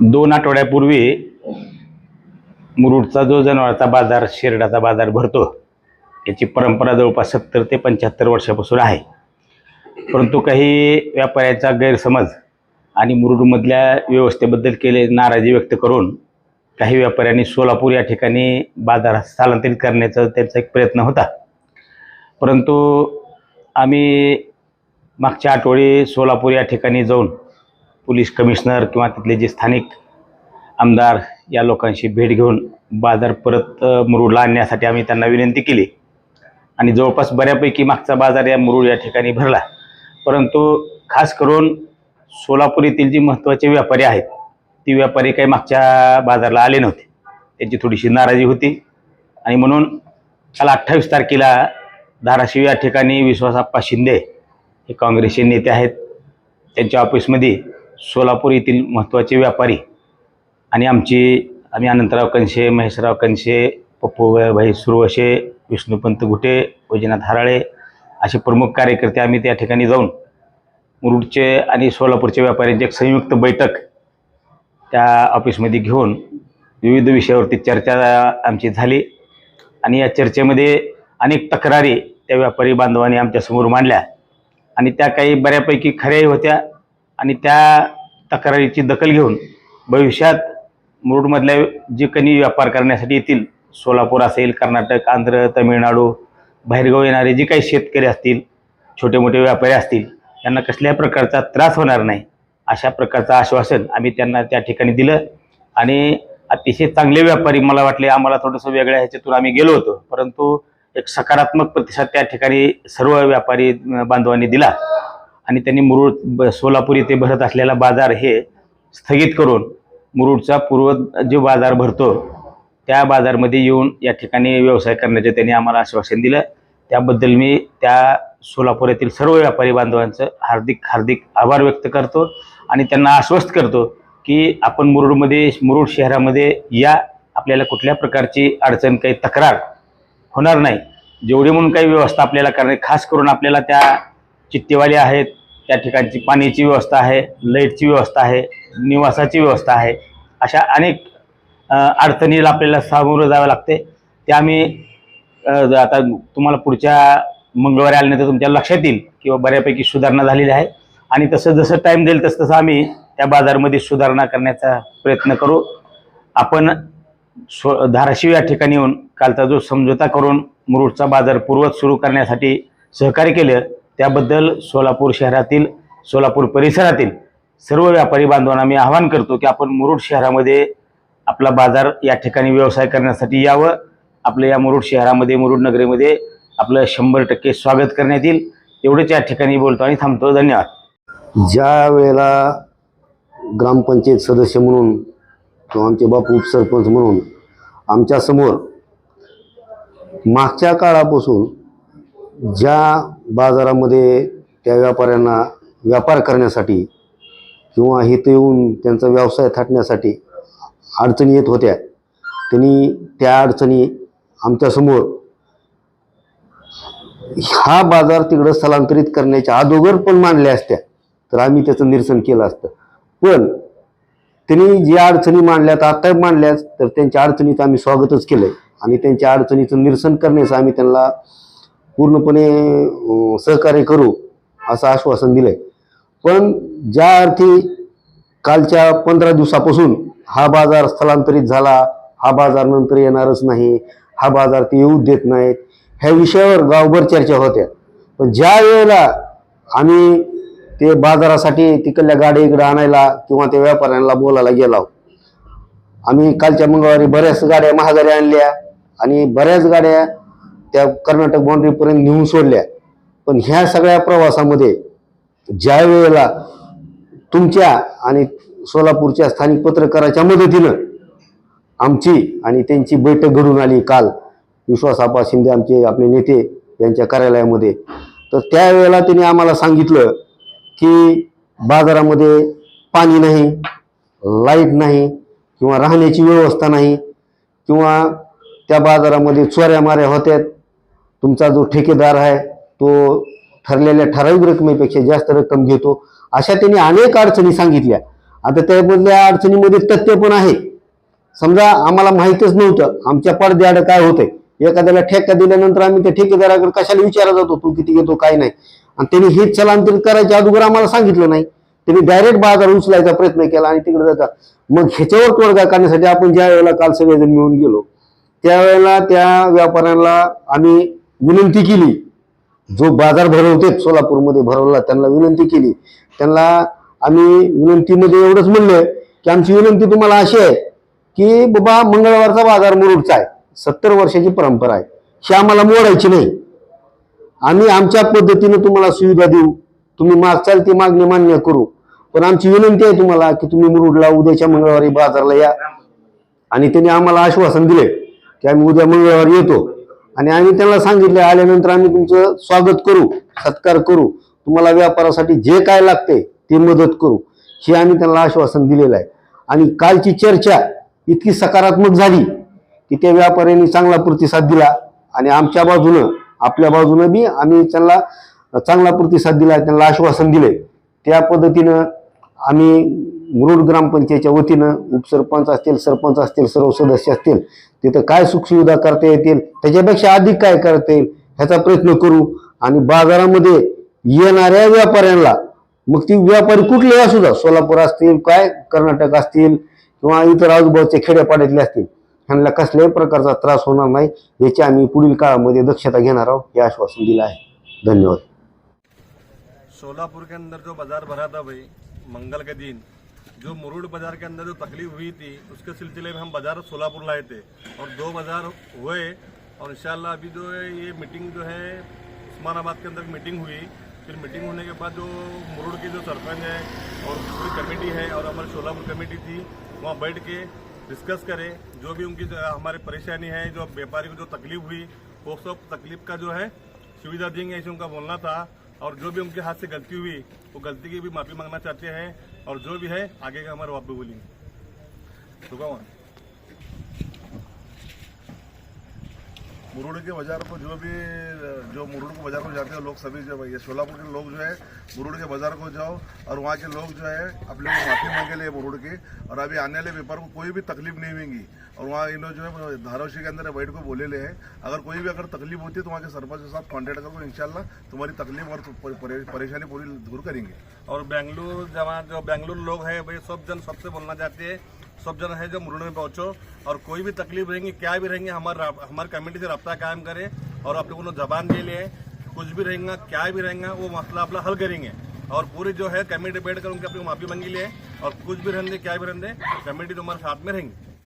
दोन आठवड्यापूर्वी मुरुडचा जो जनावरांचा बाजार शेरडाचा बाजार भरतो याची परंपरा जवळपास सत्तर ते पंच्याहत्तर वर्षापासून आहे. परंतु काही व्यापाऱ्याचा गैरसमज आणि मुरुडमधल्या व्यवस्थेबद्दल केले नाराजी व्यक्त करून काही व्यापाऱ्यांनी सोलापूर या ठिकाणी बाजार स्थलांतरित करण्याचा त्यांचा एक प्रयत्न होता. परंतु आम्ही मागच्या आठवडी सोलापूर या ठिकाणी जाऊन पोलीस कमिशनर किंवा तिथले जे स्थानिक आमदार या लोकांशी भेट घेऊन बाजार परत मुरुडला आणण्यासाठी आम्ही त्यांना विनंती केली. आणि जवळपास बऱ्यापैकी मागचा बाजार या मुरुड या ठिकाणी भरला. परंतु खास करून सोलापूर येथील जी महत्त्वाचे व्यापारी आहेत ती व्यापारी काही मागच्या बाजारला आले नव्हते. त्यांची थोडीशी नाराजी होती. आणि म्हणून काल अठ्ठावीस तारखेला धाराशिव या ठिकाणी विश्वासाप्पा शिंदे हे काँग्रेसचे नेते आहेत. त्यांच्या ऑफिसमध्ये सोलापूर येथील महत्त्वाचे व्यापारी आणि आमची आम्ही अनंतराव कनशे महेशराव कनशे पप्पू भाई सुरवशे विष्णुपंत घुटे वैजनाथ हराळे असे प्रमुख कार्यकर्ते आम्ही त्या ठिकाणी जाऊन मुरुडचे आणि सोलापूरचे व्यापाऱ्यांची एक संयुक्त बैठक त्या ऑफिसमध्ये घेऊन विविध विषयावरती चर्चा आमची झाली. आणि या चर्चेमध्ये अनेक तक्रारी त्या व्यापारी बांधवांनी आमच्यासमोर मांडल्या. आणि त्या काही बऱ्यापैकी खऱ्याही होत्या. आणि त्या तक्रारीची दखल घेऊन भविष्यात मुरुडमधल्या जे काही व्यापार करण्यासाठी येतील सोलापूर असेल कर्नाटक आंध्र तमिळनाडू बाहेरगाव येणारे जे काही शेतकरी असतील छोटे मोठे व्यापारी असतील त्यांना कसल्याही प्रकारचा त्रास होणार नाही अशा प्रकारचं आश्वासन आम्ही त्यांना त्या ठिकाणी दिलं. आणि अतिशय चांगले व्यापारी मला वाटले आम्हाला थोडंसं वेगळ्या ह्याच्यातून आम्ही गेलो होतो. परंतु एक सकारात्मक प्रतिसाद त्या ठिकाणी सर्व व्यापारी बांधवांनी दिला. आणि त्यांनी मुरुड ब- सोलापूर येथे भरत असलेला बाजार हे स्थगित करून मुरुडचा पूर्व जो बाजार भरतो त्या बाजारमध्ये येऊन या ठिकाणी व्यवसाय करण्याचे त्यांनी आम्हाला आश्वासन दिलं. त्याबद्दल मी त्या सोलापूर येथील सर्व व्यापारी बांधवांचं हार्दिक हार्दिक आभार व्यक्त करतो आणि त्यांना आश्वस्त करतो की आपण मुरुडमध्ये मुरुड शहरामध्ये या आपल्याला कुठल्या प्रकारची अडचण काही तक्रार होणार नाही. जेवढी म्हणून काही व्यवस्था आपल्याला करणे खास करून आपल्याला त्या चित्तेवाले आहेत त्या ठिकाणची पाण्याची व्यवस्था आहे लाईटची व्यवस्था आहे निवासाची व्यवस्था आहे. अशा अनेक अडचणीला आपल्याला सामोरं जावं लागते. ते आम्ही आता तुम्हाला पुढच्या मंगळवारी आल्यानंतर तुमच्या लक्षात येईल किंवा बऱ्यापैकी सुधारणा झालेली आहे. आणि तसं जसं टाईम देईल तसं तसं आम्ही त्या बाजारमध्ये सुधारणा करण्याचा प्रयत्न करू. आपण स्व धाराशिव या ठिकाणी येऊन कालचा जो समझोता करून मुरुडचा बाजार पूर्वत सुरू करण्यासाठी सहकार्य केलं त्याबद्दल सोलापूर शहरातील सोलापूर परिसरातील सर्व व्यापारी बांधवांना मी आवाहन करतो की आपण मुरुड शहरामध्ये आपला बाजार या ठिकाणी व्यवसाय करण्यासाठी यावं. आपलं या मुरुड शहरामध्ये मुरुड नगरीमध्ये आपलं शंभर टक्के स्वागत करण्यात येईल. एवढंच या ठिकाणी बोलतो आणि थांबतो. धन्यवाद. ज्या वेळेला ग्रामपंचायत सदस्य म्हणून किंवा आमचे बापू उपसरपंच म्हणून आमच्यासमोर मागच्या काळापासून ज्या बाजारामध्ये त्या व्यापाऱ्यांना व्यापार करण्यासाठी किंवा इथं येऊन त्यांचा व्यवसाय थाटण्यासाठी अडचणी येत होत्या त्यांनी त्या अडचणी आमच्यासमोर हा बाजार तिकडं स्थलांतरित करण्याच्या अगोदर पण मांडल्या असत्या तर आम्ही त्याचं निरसन केलं असतं. पण त्यांनी ज्या अडचणी मांडल्यात आत्ता मांडल्यात तर त्यांच्या अडचणीचं आम्ही स्वागतच केलं आणि त्यांच्या अडचणीचं निरसन करण्याचं आम्ही त्यांना पूर्णपणे सहकार्य करू असं आश्वासन दिलं आहे पण ज्या अर्थी कालच्या पंधरा दिवसापासून हा बाजार स्थलांतरित झाला हा बाजार नंतर येणारच नाही हा बाजार ते येऊ देत नाहीत ह्या विषयावर गावभर चर्चा होत्या. पण ज्या वेळेला आम्ही ते बाजारासाठी तिकडल्या गाडी इकडे आणायला किंवा त्या व्यापाऱ्यांना बोलायला गेलो आम्ही कालच्या मंगळवारी बऱ्याच गाड्या महागारी आणल्या आणि बऱ्याच गाड्या त्या कर्नाटक बाउंड्रीपर्यंत नेऊन सोडल्या. पण ह्या सगळ्या प्रवासामध्ये ज्या वेळेला तुमच्या आणि सोलापूरच्या स्थानिक पत्रकाराच्या मदतीनं आमची आणि त्यांची बैठक घडून आली काल विश्वास आपा शिंदे आमचे आपले नेते यांच्या कार्यालयामध्ये. तर त्यावेळेला त्यांनी आम्हाला सांगितलं की बाजारामध्ये पाणी नाही लाइट नाही किंवा राहण्याची व्यवस्था नाही किंवा त्या बाजारामध्ये चोऱ्या माऱ्या होत्यात. तुमचा जो ठेकेदार आहे तो ठरलेल्या ठराविक रकमेपेक्षा जास्त रक्कम घेतो. अशा त्यांनी अनेक अडचणी सांगितल्या. आता त्यामधल्या अडचणीमध्ये तथ्य पण आहे. समजा आम्हाला माहीतच नव्हतं आमच्या पडद्याआड काय होतंय. एखाद्याला ठेका दिल्यानंतर आम्ही त्या ठेकेदाराकडे कशाला विचारत जातो तू किती घेतो काय नाही. आणि त्यांनी हे स्थलांतरित करायच्या अगोदर आम्हाला सांगितलं नाही. त्यांनी डायरेक्ट बाजार उचलायचा प्रयत्न केला आणि तिकडे जाता. मग ह्याच्यावर तोडगा करण्यासाठी आपण ज्या वेळेला काल सगळेजण मिळून गेलो त्यावेळेला त्या व्यापाऱ्यांना आम्ही विनंती केली. जो बाजार भरवते सोलापूरमध्ये भरवला त्यांना विनंती केली. त्यांना आम्ही विनंतीमध्ये एवढंच म्हणलं की आमची विनंती तुम्हाला अशी आहे की बाबा मंगळवारचा बाजार मुरुडचा आहे. सत्तर वर्षाची परंपरा आहे. ही आम्हाला मोडायची नाही. आम्ही आमच्या पद्धतीनं तुम्हाला सुविधा देऊ. तुम्ही मागचाल ती मागणी मान्य करू. पण आमची विनंती आहे तुम्हाला की तुम्ही मुरुडला उद्याच्या मंगळवारी बाजारला या. आणि त्यांनी आम्हाला आश्वासन दिले की आम्ही उद्या मंगळवारी येतो. आणि आम्ही त्यांना सांगितले आल्यानंतर आम्ही तुमचं स्वागत करू सत्कार करू. तुम्हाला व्यापारासाठी जे काय लागते ते मदत करू. हे आम्ही त्यांना आश्वासन दिलेलं आहे. आणि कालची चर्चा इतकी सकारात्मक झाली की त्या व्यापाऱ्यांनी चांगला प्रतिसाद दिला आणि आमच्या बाजूनं आपल्या बाजूनं बी आम्ही त्यांना चांगला प्रतिसाद दिला त्यांना आश्वासन दिले. त्या पद्धतीनं आम्ही मुरुड ग्रामपंचायतच्या वतीनं उपसरपंच असतील सरपंच असतील सर्व सदस्य असतील तिथं काय सुखसुविधा करता येतील त्याच्यापेक्षा अधिक काय करता येईल ह्याचा प्रयत्न करू. आणि बाजारामध्ये येणाऱ्या व्यापाऱ्यांना मग ती व्यापारी कुठले असू द्या सोलापूर असतील काय कर्नाटक असतील किंवा इतर आजूबाजूच्या खेड्यापाड्यातले असतील ह्यांना कसल्याही प्रकारचा त्रास होणार नाही याची आम्ही पुढील काळामध्ये दक्षता घेणार आहोत हे आश्वासन दिलं आहे. धन्यवाद. सोलापूर के अंदर जो बाजार भरा था भाई मंगल के दिन जो मुरुड बाज़ार के अंदर जो तकलीफ़ हुई थी, उसके सिलसिले में हम बाज़ार सोलापुर लाए थे और दो बाज़ार हुए और इंशाल्लाह अभी जो है ये मीटिंग जो है, उस्मानाबाद के अंदर मीटिंग हुई। फिर मीटिंग होने के बाद जो मुरुड की जो सरपंच है और पूरी कमेटी है और हमारी सोलापुर कमेटी थी, वहाँ बैठ के डिस्कस करें। जो भी उनकी हमारी परेशानी है, जो व्यापारी को जो तकलीफ़ हुई, वो सब तकलीफ़ का जो है सुविधा देंगे, ऐसे उनका बोलना था। और जो भी उनके हाथ से गलती हुई, वो गलती की भी माफ़ी मांगना चाहते हैं। और जो भी है आगे का हमारे वापस बोलेंगे। तो कौन मुरुड़ के बाज़ार को जो भी, जो मुरुड़ के बाज़ार को जाते हैं लोग सभी जो ये सोलापुर के लोग जो है, मुरुड़ के बाज़ार को जाओ और वहाँ के लोग जो है, अपने माफ़ी मांगे लिए मुरुड़ के। और अभी आने वाले व्यापार को कोई भी तकलीफ़ नहीं होगी। और वहाँ इन जो है धारावशी के अंदर बैठ को बोले ले हैं। अगर कोई भी अगर तकलीफ़ होती है तो वहाँ के सरपंच के साथ कॉन्टेक्ट करो इंशाल्लाह तुम्हारी तकलीफ़ और परे- परे- परेशानी पूरी दूर करेंगे। और बेंगलुरु जहाँ जो बेंगलुरु लोग हैं भाई सब जन सबसे बोलना चाहते हैं सब जन है जो मुरुड़ में पहुंचो और कोई भी तकलीफ़ रहेंगी, क्या भी रहेंगे, हमारे हमारे कमेटी से रब्ता कायम करें और आप लोगों ने जबान दे लिए कुछ भी रहेगा, क्या भी रहेगा, वो मसला अपना हल करेंगे। और पूरी जो है कमेटी बैठ कर उनके अपनी माफ़ी मांगी लिए और कुछ भी रहने क्या भी रहने कमेटी तो हमारे साथ में रहेंगे।